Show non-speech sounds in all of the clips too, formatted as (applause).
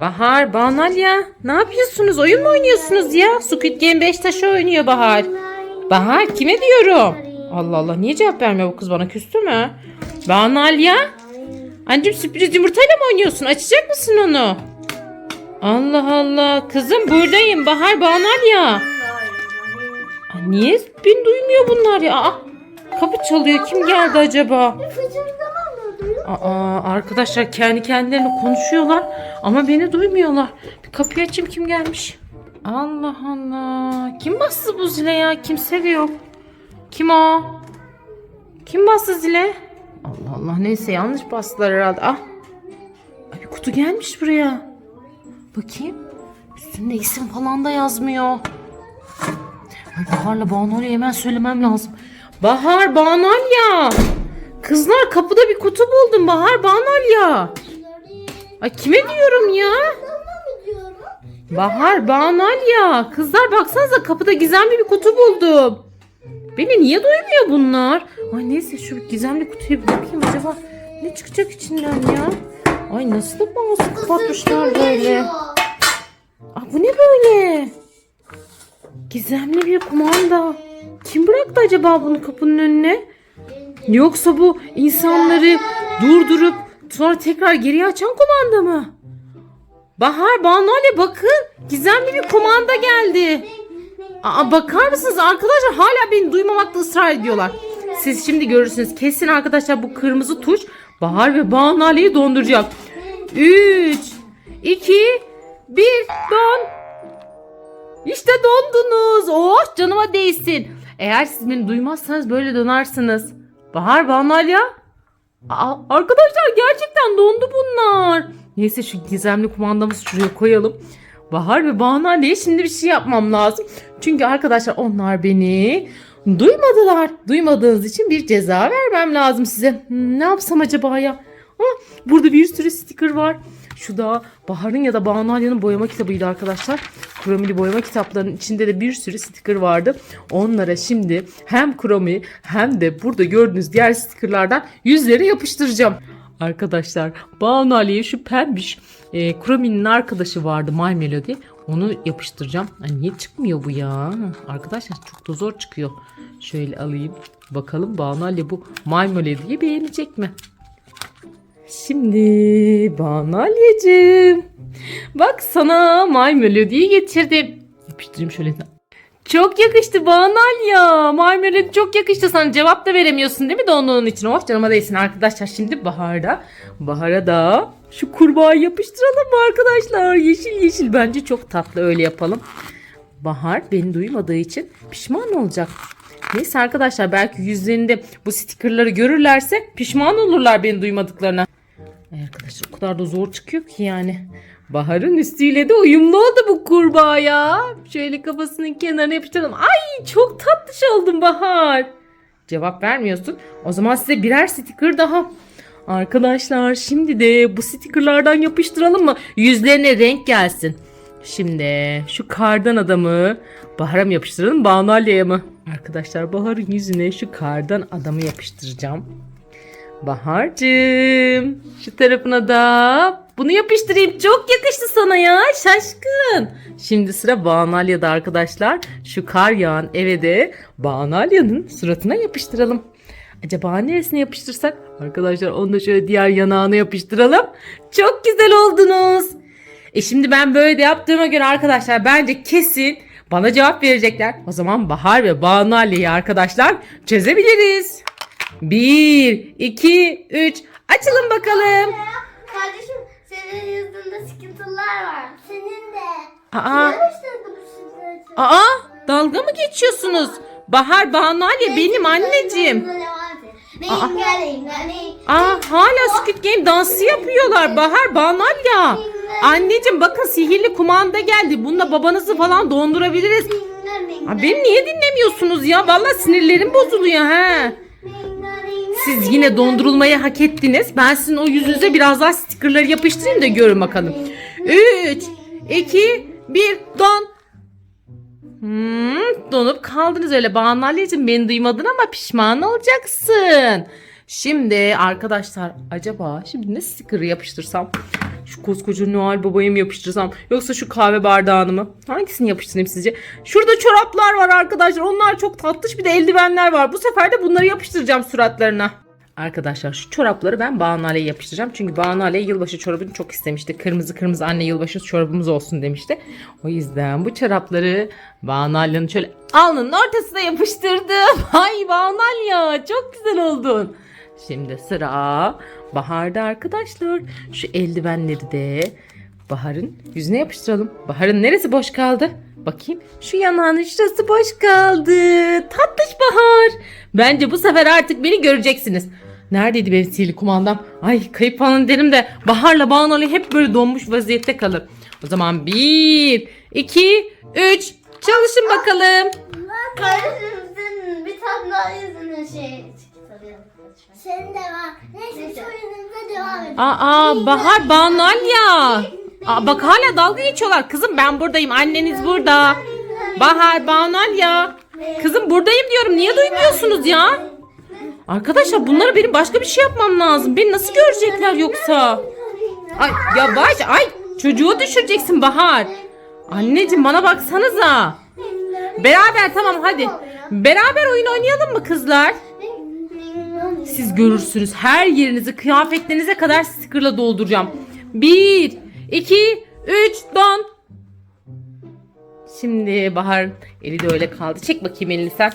Bahar, Banalya ne yapıyorsunuz? Oyun mu oynuyorsunuz ya? Squid Game 5 taşı oynuyor Bahar. Bahar kime diyorum? Allah Allah niye cevap vermiyor bu kız bana küstü mü? Banalya? Anneciğim sürpriz yumurtayla mı oynuyorsun? Açacak mısın onu? Allah Allah. Kızım buradayım. Bahar Banalya. Aa, niye beni duymuyor bunlar ya? Aa, kapı çalıyor. Kim geldi acaba? Aa, arkadaşlar kendi kendilerine konuşuyorlar ama beni duymuyorlar. Bir kapıyı açayım kim gelmiş? Allah Allah. Kim bastı bu zile ya? Kimse de yok. Kim o? Kim bastı zile? Allah Allah neyse yanlış bastılar herhalde. Ah. Ay, bir kutu gelmiş buraya. Bakayım. Üstünde isim falan da yazmıyor. Ay Bahar'la Banu'ya hemen söylemem lazım. Bahar, Banalya. Kızlar kapıda bir kutu buldum Bahar, Banalya. Ay kime diyorum ya? Bahar, Banalya. Kızlar baksanıza kapıda gizemli bir kutu buldum. Beni niye duymuyor bunlar? Ay neyse şu gizemli kutuya bir bakayım acaba ne çıkacak içinden ya? Ay nasıl da bazı kapatmışlar böyle. Aa, bu ne böyle? Gizemli bir kumanda. Kim bıraktı acaba bunu kapının önüne? Yoksa bu insanları durdurup sonra tekrar geriye açan kumanda mı? Bahar, Banale bakın. Gizemli bir kumanda geldi. Aa, bakar mısınız arkadaşlar hala beni duymamakta ısrar ediyorlar. Siz şimdi görürsünüz. Kesin arkadaşlar bu kırmızı tuş Bahar ve Banale'yi donduracak. 3, 2, 1, don. İşte dondunuz. Oh canıma değsin. Eğer siz beni duymazsanız böyle donarsınız. Bahar, Banalya. Aa, arkadaşlar gerçekten dondu bunlar. Neyse şu gizemli kumandamızı şuraya koyalım. Bahar ve Banalye'ye şimdi bir şey yapmam lazım. Çünkü arkadaşlar onlar beni duymadılar. Duymadığınız için bir ceza vermem lazım size. Ne yapsam acaba ya? Ah, burada bir sürü sticker var. Şu da Bahar'ın ya da Banalya'nın boyama kitabıydı arkadaşlar. Kromili boyama kitaplarının içinde de bir sürü sticker vardı. Onlara şimdi hem kromi hem de burada gördüğünüz diğer stickerlardan yüzleri yapıştıracağım. Arkadaşlar Banu Ali'ye şu pembiş e, Kromi'nin arkadaşı vardı My Melody. Onu yapıştıracağım. Ay, niye çıkmıyor bu ya? Arkadaşlar çok da zor çıkıyor. Şöyle alayım. Bakalım Banu Ali bu My Melody'yi beğenecek mi? Şimdi Banalya'cığım. Bak sana My Melody'yi getirdim. Yapıştırayım şöyle. Çok yakıştı Banalya. My Melody çok yakıştı sana. Cevap da veremiyorsun değil mi donduğun için? Oh canıma değsin arkadaşlar. Şimdi Bahar'da. Bahar'a da şu kurbağayı yapıştıralım mı arkadaşlar? Yeşil yeşil. Bence çok tatlı öyle yapalım. Bahar beni duymadığı için pişman olacak. Neyse arkadaşlar belki yüzlerinde bu stikerleri görürlerse pişman olurlar beni duymadıklarına. Arkadaşlar o kadar da zor çıkıyor ki yani. Bahar'ın üstüyle de uyumlu oldu bu kurbağa ya. Şöyle kafasının kenarına yapıştıralım. Ay çok tatlış oldun Bahar. Cevap vermiyorsun. O zaman size birer sticker daha. Arkadaşlar şimdi de bu stickerlardan yapıştıralım mı? Yüzlerine renk gelsin. Şimdi şu kardan adamı Bahar'a mı yapıştıralım Banu Aliye'ye mi? Arkadaşlar Bahar'ın yüzüne şu kardan adamı yapıştıracağım. Bahar'cığım şu tarafına da bunu yapıştırayım. Çok yakıştı sana ya şaşkın. Şimdi sıra Banalya'da arkadaşlar. Şu kar yağan eve de Banalya'nın suratına yapıştıralım. Acaba neresine yapıştırsak? Arkadaşlar onu da şöyle diğer yanağına yapıştıralım. Çok güzel oldunuz. E şimdi ben böyle de yaptığıma göre arkadaşlar bence kesin bana cevap verecekler. O zaman Bahar ve Banu Ali'yi arkadaşlar çözebiliriz. 1, 2, 3 açılın bakalım. Kardeşim senin yüzünde sıkıntılar var. Senin de. Aa, aa dalga mı geçiyorsunuz? Bahar Banu Ali benim anneciğim. Aa. Aa hala Squid Game dansı yapıyorlar. Bahar Banu Ali. Anneciğim bakın sihirli kumanda geldi. Bununla babanızı falan dondurabiliriz. Aa, beni niye dinlemiyorsunuz ya? Vallahi sinirlerim bozuluyor ha. Siz yine dondurulmayı hak ettiniz. Ben sizin o yüzünüze biraz daha stickerları yapıştırayım da görün bakalım. 3, 2, 1, don. Hmm, donup kaldınız öyle. Banu Ali'cim beni duymadın ama pişman olacaksın. Şimdi arkadaşlar acaba şimdi ne sticker yapıştırsam? Şu koskoca Noel Baba'yı mı yapıştırsam yoksa şu kahve bardağını mı? Hangisini yapıştırayım sizce? Şurada çoraplar var arkadaşlar. Onlar çok tatlış bir de eldivenler var. Bu sefer de bunları yapıştıracağım suratlarına. Arkadaşlar şu çorapları ben Banu Ali'ye yapıştıracağım. Çünkü Banu Ali yılbaşı çorabını çok istemişti. Kırmızı kırmızı anne yılbaşı çorabımız olsun demişti. O yüzden bu çorapları Banu Ali'nin şöyle alnının ortasına yapıştırdım. (laughs) Ay Banu Ali ya çok güzel oldun. Şimdi sıra Bahar'da arkadaşlar. Şu eldivenleri de Bahar'ın yüzüne yapıştıralım. Bahar'ın neresi boş kaldı? Bakayım. Şu yanağının şurası boş kaldı. Tatlış Bahar. Bence bu sefer artık beni göreceksiniz. Neredeydi benim sihirli kumandam? Ay kayıp falan derim de Bahar'la Banu hep böyle donmuş vaziyette kalır. O zaman bir, iki, üç. Çalışın bakalım. Kardeşim senin bir tane daha yüzüne şey. Senin de var. Neyse oyunumuza devam edelim. Aa Bahar Banu ya. Aa, bak hala dalga geçiyorlar. Kızım ben buradayım. Anneniz burada. Bahar Banu ya. Kızım buradayım diyorum. Niye duymuyorsunuz ya? Arkadaşlar bunlara benim başka bir şey yapmam lazım. Beni nasıl görecekler yoksa? Ay yavaş ay çocuğu düşüreceksin Bahar. Anneciğim bana baksanıza. Beraber tamam hadi. Beraber oyun oynayalım mı kızlar? Siz görürsünüz her yerinizi kıyafetlerinize kadar stickerla dolduracağım. Bir, iki, üç, don. Şimdi Bahar eli de öyle kaldı. Çek bakayım elini sen.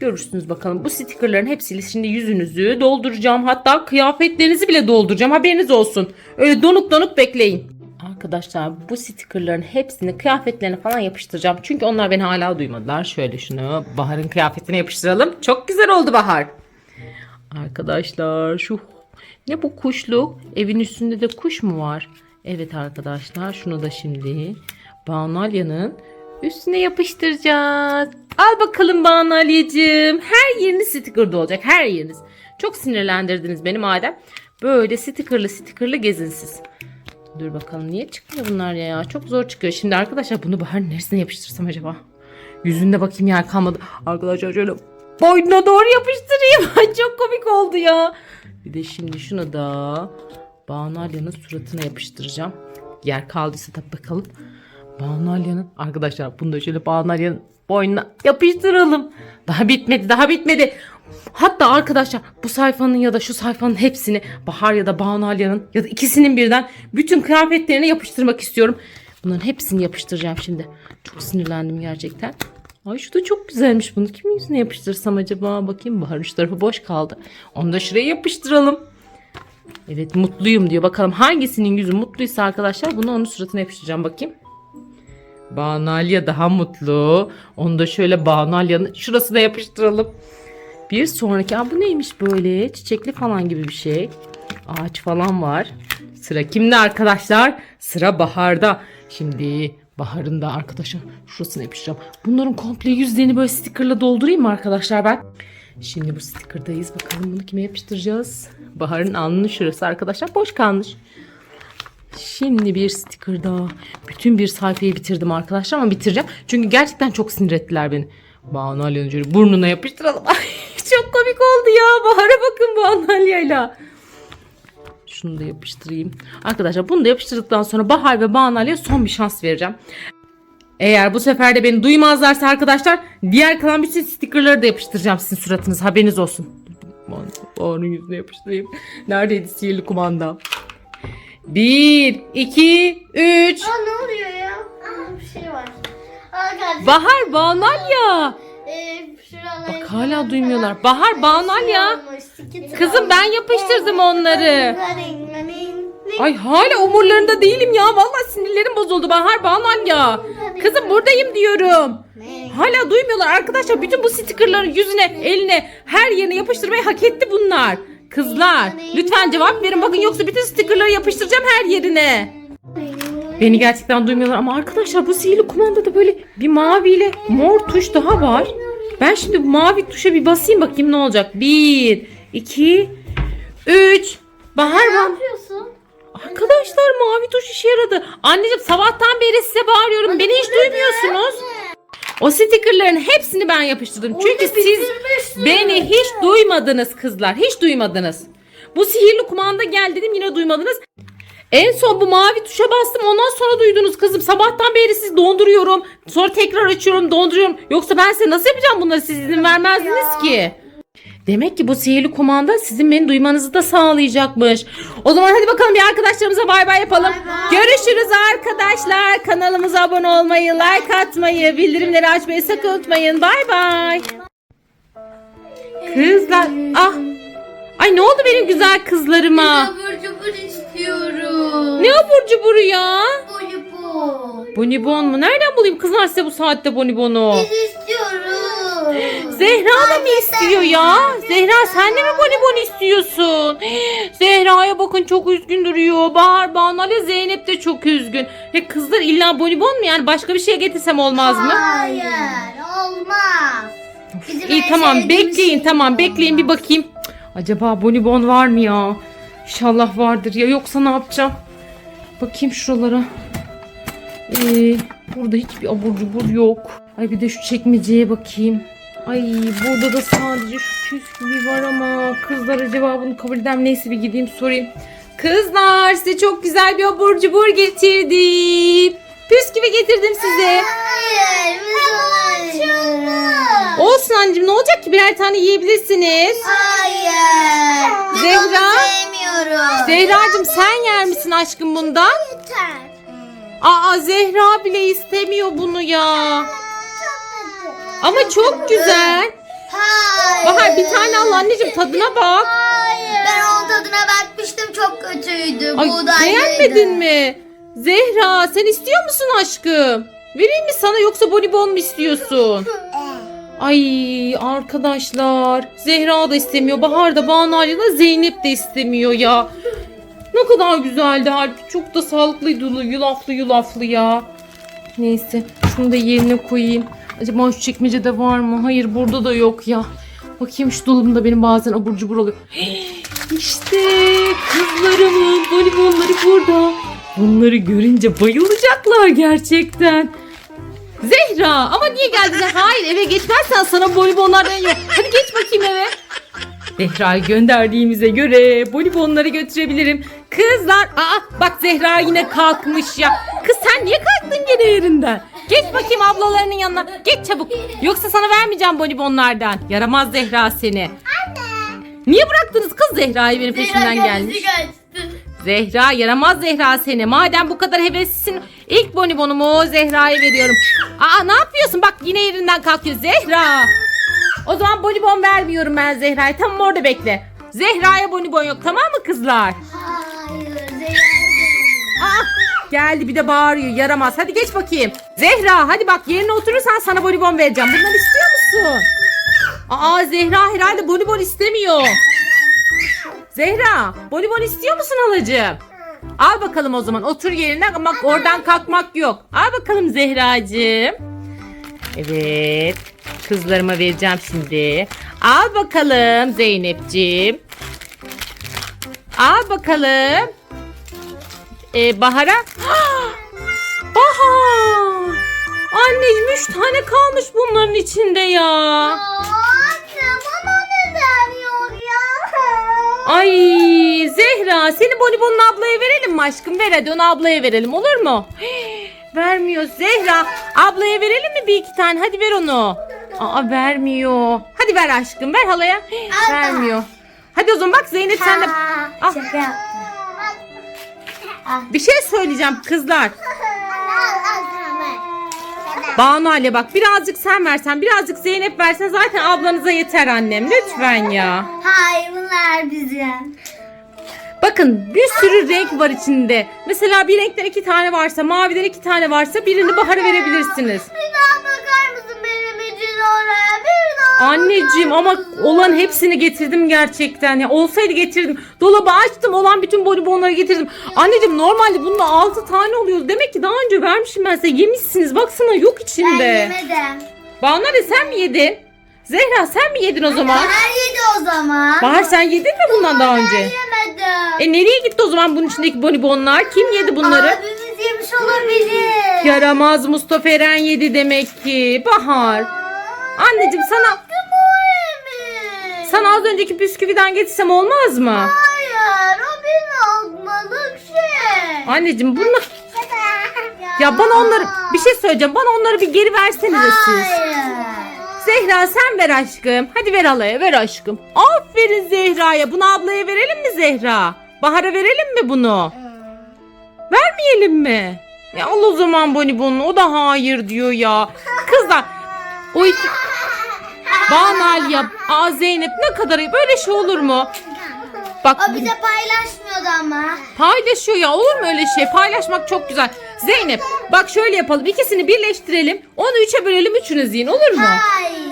Görürsünüz bakalım. Bu stickerların hepsiyle şimdi yüzünüzü dolduracağım. Hatta kıyafetlerinizi bile dolduracağım. Haberiniz olsun. Öyle donuk donuk bekleyin. Arkadaşlar bu stickerların hepsini kıyafetlerine falan yapıştıracağım. Çünkü onlar beni hala duymadılar. Şöyle şunu Bahar'ın kıyafetine yapıştıralım. Çok güzel oldu Bahar. Arkadaşlar şu ne bu kuşluk? Evin üstünde de kuş mu var? Evet arkadaşlar şunu da şimdi Banalya'nın üstüne yapıştıracağız. Al bakalım Banalya'cığım. Her yeriniz sticker'da olacak. Her yeriniz. Çok sinirlendirdiniz beni madem. Böyle stickerlı stickerlı gezin siz. Dur bakalım niye çıkmıyor bunlar ya? Çok zor çıkıyor. Şimdi arkadaşlar bunu Bahar neresine yapıştırsam acaba? Yüzünde bakayım yer kalmadı. Arkadaşlar şöyle boynuna doğru yapıştırayım. (laughs) Ay çok komik oldu ya. Bir de şimdi şunu da Banalya'nın suratına yapıştıracağım. Yer kaldıysa tabii bakalım. Banalya'nın arkadaşlar bunu da şöyle Banalya'nın boynuna yapıştıralım. Daha bitmedi daha bitmedi. Hatta arkadaşlar bu sayfanın ya da şu sayfanın hepsini Bahar ya da Banalya'nın ya da ikisinin birden bütün kıyafetlerine yapıştırmak istiyorum. Bunların hepsini yapıştıracağım şimdi. Çok sinirlendim gerçekten. Ay şu da çok güzelmiş bunu. Kimin yüzüne yapıştırsam acaba? Bakayım Bahar şu tarafı boş kaldı. Onu da şuraya yapıştıralım. Evet mutluyum diyor. Bakalım hangisinin yüzü mutluysa arkadaşlar bunu onun suratına yapıştıracağım bakayım. Banalya daha mutlu. Onu da şöyle Banalya'nın şurasına yapıştıralım. Bir sonraki Aa, bu neymiş böyle çiçekli falan gibi bir şey. Ağaç falan var. Sıra kimde arkadaşlar? Sıra Bahar'da. Şimdi Bahar'ın da arkadaşlar şurasına yapışacağım. Bunların komple yüzlerini böyle stickerla doldurayım mı arkadaşlar ben? Şimdi bu stickerdayız. Bakalım bunu kime yapıştıracağız? Bahar'ın alnının şurası arkadaşlar boş kalmış. Şimdi bir sticker daha. Bütün bir sayfayı bitirdim arkadaşlar ama bitireceğim. Çünkü gerçekten çok sinir ettiler beni. Banu Alya'nın burnuna yapıştıralım. (laughs) Çok komik oldu ya. Bahar'a bakın Banu Alya'yla. Şunu da yapıştırayım. Arkadaşlar bunu da yapıştırdıktan sonra Bahar ve Banu Alya'ya son bir şans vereceğim. Eğer bu sefer de beni duymazlarsa arkadaşlar diğer kalan bütün stickerları da yapıştıracağım sizin suratınız haberiniz olsun. Bahar'ın yüzüne yapıştırayım. Neredeydi sihirli kumanda? Bir, iki, üç. Aa ne oluyor ya? Aa, bir şey var. Aa. Bahar Banalya. Şuraları- Bak hala duymuyorlar. Bahar Banalya. Olmuş, sikit Kızım ben yapıştırdım onları. Ay hala umurlarında değilim ya. Vallahi sinirlerim bozuldu Bahar Banalya. Kızım buradayım diyorum. Hala duymuyorlar arkadaşlar. Bütün bu stickerların yüzüne, eline, her yerine yapıştırmayı hak etti bunlar. Kızlar lütfen cevap verin. Bakın yoksa bütün stickerları yapıştıracağım her yerine. Beni gerçekten duymuyorlar ama arkadaşlar bu sihirli kumandada böyle bir maviyle mor tuş daha var. Ben şimdi bu mavi tuşa bir basayım bakayım ne olacak. Bir, iki, üç. Bahar Ne ben. yapıyorsun? Arkadaşlar mavi tuş işe yaradı. Anneciğim sabahtan beri size bağırıyorum. Beni hiç duymuyorsunuz. O stickerların hepsini ben yapıştırdım. Çünkü siz beni hiç duymadınız kızlar. Hiç duymadınız. Bu sihirli kumanda gel dedim yine duymadınız. En son bu mavi tuşa bastım ondan sonra duydunuz kızım. Sabahtan beri sizi donduruyorum. Sonra tekrar açıyorum donduruyorum. Yoksa ben size nasıl yapacağım bunları siz izin vermezdiniz ki. Demek ki bu sihirli komanda sizin beni duymanızı da sağlayacakmış. O zaman hadi bakalım bir arkadaşlarımıza bay bay yapalım. Görüşürüz arkadaşlar. Kanalımıza abone olmayı, like atmayı, bildirimleri açmayı sakın unutmayın. Bay bay. Kızlar. Ah. Ay ne oldu benim güzel kızlarıma? Abur cubur istiyorum. Ne abur cuburu ya? Bonibon. Bonibon mu? Nereden bulayım kızlar size bu saatte bonibonu? Biz istiyoruz. Zehra da mı istiyor ya? Zehra sen de mi bonibon istiyorsun? (gasps) Zehra'ya bakın çok üzgün duruyor. Bahar, Banu ile Zeynep de çok üzgün. Ya kızlar illa bonibon mu yani? Başka bir şey getirsem olmaz mı? Hayır olmaz. Bizim İyi en tamam sevdiğimiz bekleyin şey tamam bu. bekleyin bir bakayım. Acaba bonibon var mı ya? İnşallah vardır ya yoksa ne yapacağım? Bakayım şuralara. Ee, burada hiçbir abur cubur yok. Ay bir de şu çekmeceye bakayım. Ay burada da sadece şu püsküvi var ama kızlar acaba bunu kabul eder mi? Neyse bir gideyim sorayım. Kızlar size çok güzel bir abur cubur getirdim. Püsküvi getirdim size. Hayır istiyoruz. Olsun anneciğim ne olacak ki birer tane yiyebilirsiniz. Hayır. Zehra? onu sevmiyoruz. Zehracığım sen yer misin aşkım bundan? Aa Zehra bile istemiyor bunu ya. Ama çok güzel. Hayır. Bahar bir tane al anneciğim tadına bak. Hayır. Ben onun tadına bakmıştım çok kötüydü. Ay Buğdaylıydı. beğenmedin mi? Zehra sen istiyor musun aşkım? Vereyim mi sana yoksa bonibon mu istiyorsun? Ay arkadaşlar Zehra da istemiyor. Bahar da Banu Ali da Zeynep de istemiyor ya. Ne kadar güzeldi halbuki. Çok da sağlıklıydı yulaflı yulaflı ya. Neyse şunu da yerine koyayım. Acaba şu çekmecede var mı? Hayır burada da yok ya. Bakayım şu dolabımda benim bazen abur cubur oluyor. (gasps) İşte kızlarımın bonibonları burada. Bunları görünce bayılacaklar gerçekten. Zehra ama niye geldin? (laughs) Hayır eve geçmezsen sana bonibonlardan yok. Hadi geç bakayım eve. Zehra'yı gönderdiğimize göre bonibonları götürebilirim. Kızlar aa bak Zehra yine kalkmış ya. Kız sen niye kalktın gene yerinden? Geç bakayım ablalarının yanına. Geç çabuk. Yoksa sana vermeyeceğim bonibonlardan. Yaramaz Zehra seni. Anne. Niye bıraktınız kız Zehra'yı benim peşimden gelmiş? Zehra yaramaz Zehra seni. Madem bu kadar heveslisin ilk bonibonumu Zehra'ya veriyorum. Aa ne yapıyorsun? Bak yine yerinden kalkıyor Zehra. O zaman bonibon vermiyorum ben Zehra'ya. Tamam orada bekle. Zehra'ya bonibon yok tamam mı kızlar? Hayır. Zehra. Aa geldi bir de bağırıyor yaramaz. Hadi geç bakayım. Zehra hadi bak yerine oturursan sana bonibon vereceğim. Bunları istiyor musun? Aa Zehra herhalde bonibon istemiyor. Zehra bonibon istiyor musun halacığım? Al bakalım o zaman otur yerine ama oradan kalkmak yok. Al bakalım Zehracığım. Evet kızlarıma vereceğim şimdi. Al bakalım Zeynepciğim. Al bakalım. Ee, Bahar'a. (gasps) Bahar. Anneciğim üç tane kalmış bunların içinde ya. Yok ya? Ay Zehra seni bonibonun ablaya verelim mi aşkım? Ver hadi onu ablaya verelim olur mu? (gasps) vermiyor Zehra. Ablaya verelim mi bir iki tane? Hadi ver onu. Aa vermiyor. Hadi ver aşkım ver halaya. (gasps) vermiyor. Hadi o zaman bak Zeynep sen de... Ah. Bir şey söyleyeceğim kızlar. (laughs) Banu Ali bak birazcık sen versen birazcık Zeynep versen zaten ablanıza yeter annem lütfen ya. Hayır bunlar bizim. Bakın bir sürü renk var içinde. Mesela bir renkten iki tane varsa maviden iki tane varsa birini Bahar'a verebilirsiniz. Bir daha bakar mısın benim için oraya? Bir. Anneciğim ama olan hepsini getirdim gerçekten. Ya olsaydı getirdim. Dolabı açtım olan bütün bonibonları getirdim. Anneciğim normalde bunda 6 tane oluyor. Demek ki daha önce vermişim ben size. Yemişsiniz. Baksana yok Ben içinde. yemedim. Banu Ali sen mi yedin? Zehra sen mi yedin o zaman? Bahar yedi o zaman. Bahar sen yedin mi bundan daha önce? Ben yemedim. E nereye gitti o zaman bunun içindeki bonibonlar? Kim yedi bunları? Abimiz yemiş olabilir. Yaramaz Mustafa Eren yedi demek ki. Bahar. Anneciğim sana? Sana az önceki bisküviden getirsem olmaz mı? Hayır o benim almalık şey. Anneciğim bunlar... (laughs) Ya bana onları... Bir şey söyleyeceğim. Bana onları bir geri versenize siz. Zehra sen ver aşkım. Hadi ver alaya ver aşkım. Aferin Zehra'ya. Bunu ablaya verelim mi Zehra? Bahar'a verelim mi bunu? Vermeyelim mi? Ya al o zaman bonibonunu. O da hayır diyor ya. Kızlar. O iki... (laughs) Banal ya. Aa Zeynep ne kadar iyi. Böyle şey olur mu? Bak O bize paylaşmıyordu ama. paylaşıyor ya. Olur mu öyle şey? Paylaşmak çok güzel. Zeynep bak şöyle yapalım. İkisini birleştirelim. Onu üçe bölelim. Üçünüz yiyin. Olur mu? Hayır.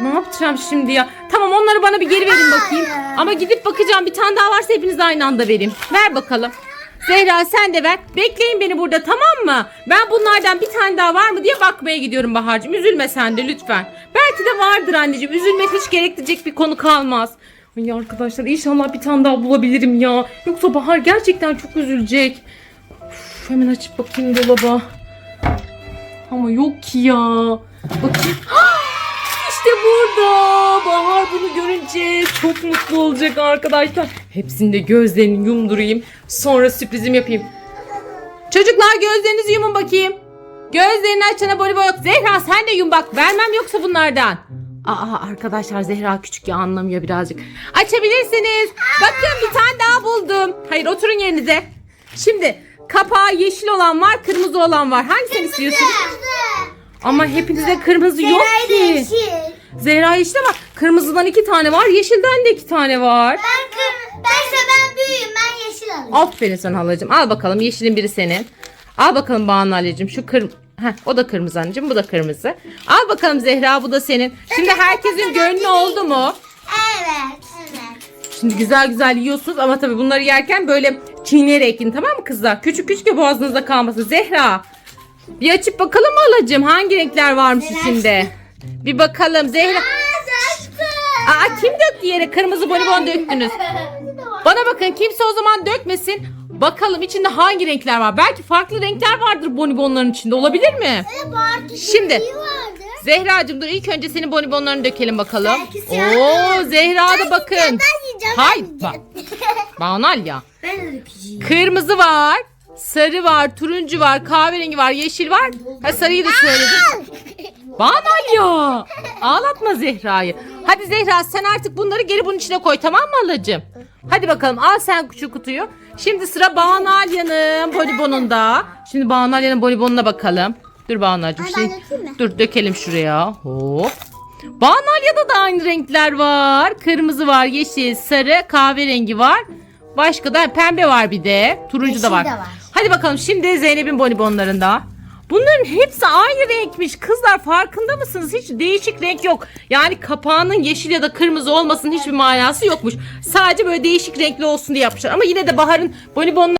Ne yapacağım şimdi ya? Tamam onları bana bir geri verin bakayım. Ama gidip bakacağım. Bir tane daha varsa hepiniz aynı anda vereyim. Ver bakalım. Zehra sen de ver. Bekleyin beni burada tamam mı? Ben bunlardan bir tane daha var mı diye bakmaya gidiyorum Bahar'cığım. Üzülme sen de lütfen. Belki de vardır anneciğim. Üzülmek hiç gerektirecek bir konu kalmaz. Ay arkadaşlar inşallah bir tane daha bulabilirim ya. Yoksa Bahar gerçekten çok üzülecek. Uf, hemen açıp bakayım dolaba. Ama yok ki ya. Bakayım. (gasps) İşte burada. Bahar bunu görünce çok mutlu olacak arkadaşlar. Hepsinde gözlerini yumdurayım. Sonra sürprizim yapayım. Çocuklar gözlerinizi yumun bakayım. Gözlerini açana bonibon yok. Zehra sen de yum bak. Vermem yoksa bunlardan. Aa arkadaşlar Zehra küçük ya anlamıyor birazcık. Açabilirsiniz. Bakın bir tane daha buldum. Hayır oturun yerinize. Şimdi kapağı yeşil olan var, kırmızı olan var. Hangisini istiyorsunuz? Ama hepinizde kırmızı yok ki. Zehra yeşil ama kırmızıdan iki tane var, yeşilden de iki tane var. Ben kır, bense ben büyüğüm. Ben yeşil alayım. Aferin sana halacığım. Al bakalım yeşilin biri senin. Al bakalım Banu Ali'cim şu kır... Heh, o da kırmızı anneciğim bu da kırmızı. Al bakalım Zehra bu da senin. Şimdi herkesin gönlü oldu mu? Evet. Evet. Şimdi güzel güzel yiyorsunuz ama tabii bunları yerken böyle çiğneyerek yiyin tamam mı kızlar? Küçük küçük boğazınızda kalmasın. Zehra bir açıp bakalım mı halacığım hangi renkler varmış içinde? Bir bakalım Zehra. Aa kim döktü yere? Kırmızı bonibon döktünüz. (laughs) Bana bakın kimse o zaman dökmesin. Bakalım içinde hangi renkler var? Belki farklı renkler vardır bonibonların içinde. Olabilir mi? Şimdi Zehracığım dur ilk önce senin bonibonlarını dökelim bakalım. Belki siyah Oo Zehra da bakın. Ben yiyeceğim. Hayır (laughs) bak. Banal ya. Ben de dökeceğim. Kırmızı var. Sarı var, turuncu var, kahverengi var, yeşil var. Ha sarıyı da söyledim. Banal ya. Ağlatma Zehra'yı. Hadi Zehra sen artık bunları geri bunun içine koy tamam mı halacığım? Hadi bakalım al sen şu kutuyu. Şimdi sıra Banalya'nın bonibonunda. Şimdi Banalya'nın bonibonuna bakalım. Dur Banal'cığım. Ay, Şimdi, dur dökelim şuraya. Hop. Banalya'da da aynı renkler var. Kırmızı var, yeşil, sarı, kahverengi var. Başka da pembe var bir de. Turuncu da var. de var. Hadi bakalım şimdi Zeynep'in bonibonlarında. Bunların hepsi aynı renkmiş. Kızlar farkında mısınız? Hiç değişik renk yok. Yani kapağının yeşil ya da kırmızı olmasının hiçbir manası yokmuş. Sadece böyle değişik renkli olsun diye yapmışlar. Ama yine de Bahar'ın bonibonları